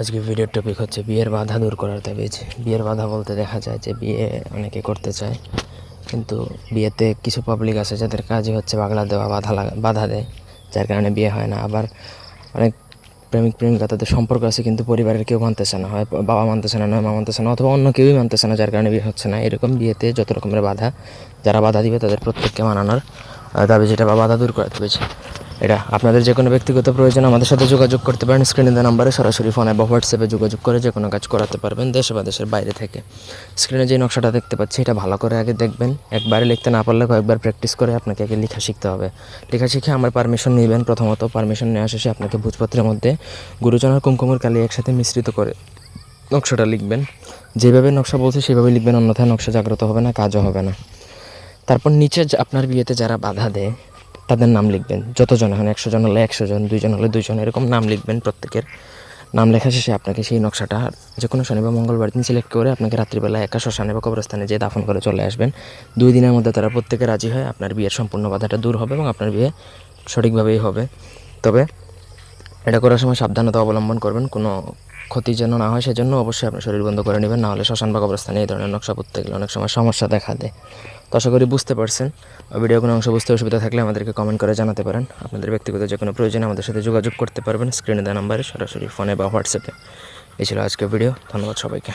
আজকে ভিডিওর টপিক হচ্ছে বিয়ের বাধা দূর করার তাবিজ। বিয়ের বাধা বলতে দেখা যায় যে বিয়ে অনেকে করতে চায়, কিন্তু বিয়েতে কিছু পাবলিক আছে যাদের কাজই হচ্ছে বাগলা দেওয়া, বাধা লাগা, বাধা দেয়, যার কারণে বিয়ে হয় না। আবার অনেক প্রেমিক, প্রেমিকা তাদের সম্পর্ক আছে, কিন্তু পরিবারের কেউ মানতেছে না। হয় বাবা মানতেছে না, নয় মা মানতেছে না, অথবা অন্য কেউই মানতেছে না, যার কারণে বিয়ে হচ্ছে না। এরকম বিয়েতে যত রকমের বাধা, যারা বাধা দিবে তাদের প্রত্যেককে মানানোর দাবি যেটা বা বাধা দূর করাতে পেরেছে এটা আপনাদের যে কোনো ব্যক্তিগত প্রয়োজন, আমাদের সাথে যোগাযোগ করতে পারেন। স্ক্রিনে দেওয়া নাম্বারে সরাসরি ফোনে বা হোয়াটসঅ্যাপে যোগাযোগ করে যে কোনো কাজ করাতে পারবেন দেশে বা দেশের বাইরে থেকে। স্ক্রিনে যে নকশাটা দেখতে পাচ্ছি, এটা ভালো করে আগে দেখবেন। একবারে লিখতে না পারলে কয়েকবার প্র্যাকটিস করে আপনাকে আগে লেখা শিখতে হবে। লেখা শিখে আমার পারমিশন নেবেন। প্রথমত পারমিশন নেওয়া শেষে আপনাকে ভোজপত্রের মধ্যে গুরুজনার কুমকুমের কালি একসাথে মিশ্রিত করে নকশাটা লিখবেন। যেভাবে নকশা বলছে সেভাবে লিখবেন। অন্যথায় নকশা জাগ্রত হবে না, কাজও হবে না। তারপর নিচে আপনার বিয়েতে যারা বাধা দেয় তাদের নাম লিখবেন। যতজন এখন একশো জন হলে একশো জন দুইজন হলে দুইজন, এরকম নাম লিখবেন প্রত্যেকের। নাম লেখা শেষে আপনাকে সেই নকশাটা যে কোনো শনি বা মঙ্গলবার দিন সিলেক্ট করে আপনাকে রাত্রিবেলা একা শ্মশানে বা কবরস্থানে যেয়ে দাফন করে চলে আসবেন। দুই দিনের মধ্যে তারা প্রত্যেকে রাজি হয় আপনার বিয়ের সম্পূর্ণ বাধাটা দূর হবে এবং আপনার বিয়ে সঠিকভাবেই হবে। তবে এটা করার সময় সাবধানতা অবলম্বন করবেন, কোনো ক্ষতি যেন না হয়, সেজন্য অবশ্যই আপনি শরীর বন্ধ করে নেবেন। নাহলে শ্মশান বা কবরস্থানে এই ধরনের নকশা পড়তে গেলে অনেক সময় সমস্যা দেখা দেয়। তো আশা করি বুঝতে পারছেন। ভিডিও কোনো অংশ বুঝতে অসুবিধা থাকলে আমাদেরকে কমেন্ট করে জানাতে পারেন। আপনাদের ব্যক্তিগত যে কোনো প্রয়োজনে আমাদের সাথে যোগাযোগ করতে পারবেন। স্ক্রিনে দেওয়া নাম্বারে সরাসরি ফোনে বা হোয়াটসঅ্যাপে এই ছিল আজকের ভিডিও ধন্যবাদ সবাইকে।